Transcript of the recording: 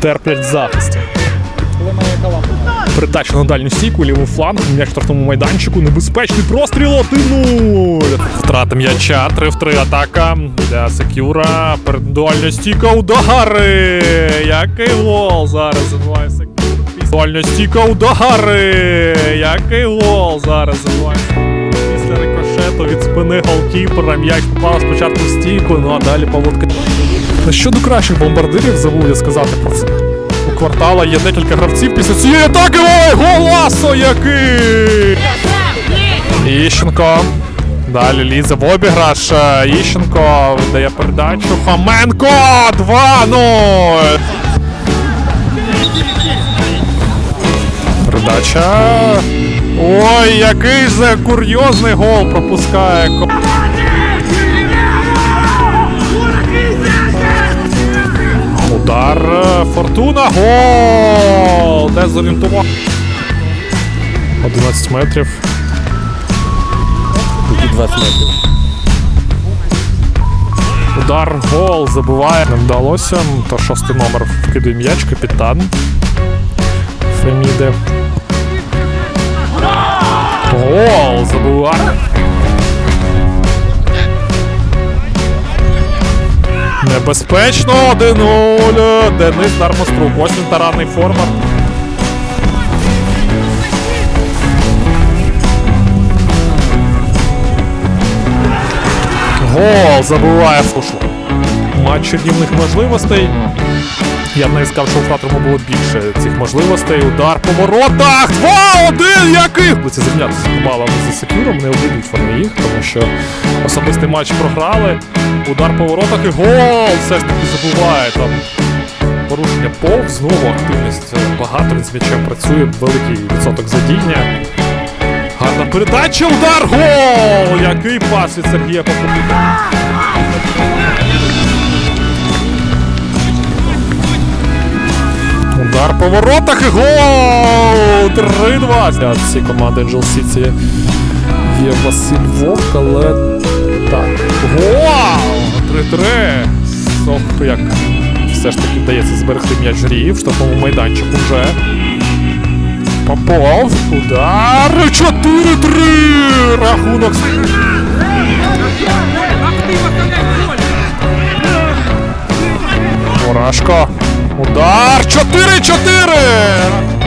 терплять захист. Передача на дальню стійку, лівий фланг, м'яч в штрафному майданчику, небезпечний простріл 1-0. Втрата м'яча, 3 в 3 атака для Секюра. Передальня стійка, удари. Який гол зараз забиває Секюр. Дальня стійка, удари. Який гол зараз забиває Секюр. Після рикошету від спини голкіпера м'яч попав спочатку в стійку, ну а далі Павлотка. Щодо кращих бомбардирів, забув я сказати про це. У квартала є декілька гравців після цієї атаки. Ой, голасо який! Іщенко. Далі лізе в обіграш. Іщенко видає передачу. Хоменко! 2-0! Передача. Ой, який же курйозний гол пропускає. Удар. е, Фортуна. Гол! Де зорієнтував? 11 метрів. Які 20 метрів. Удар, гол, забиває. Не вдалося. То шостий номер вкидує м'яч, капітан. Феміде. Гол! Забиває. Небезпечно 1-0. Денис Дармострук. Ось він таранний формат. Гол забиває Фушло. Матч рівних можливостей. Я б не сказав, що у Фратрому було більше цих можливостей. Удар по воротах! 2-1! Який! Це зрівнятися з балами за секюром, не обійдуть вони їх, тому що особистий матч програли. Удар по воротах і гол! Все ж таки забуває там. Порушення пов, знову активність багато, він з м'ячем працює, великий відсоток задіння. Гарна передача, удар, гол! Який пас від Сергія Попова. Удар по воротах і гол! 3-2. Ці команди Angel City є Василь Вовк, але так. Гол! 3-3. Ох, як все ж таки вдається зберегти м'яч жрії в штрафному майданчику вже. Попов. Удар. 4-3. Рахунок. Мурашко. Удар. 4-4.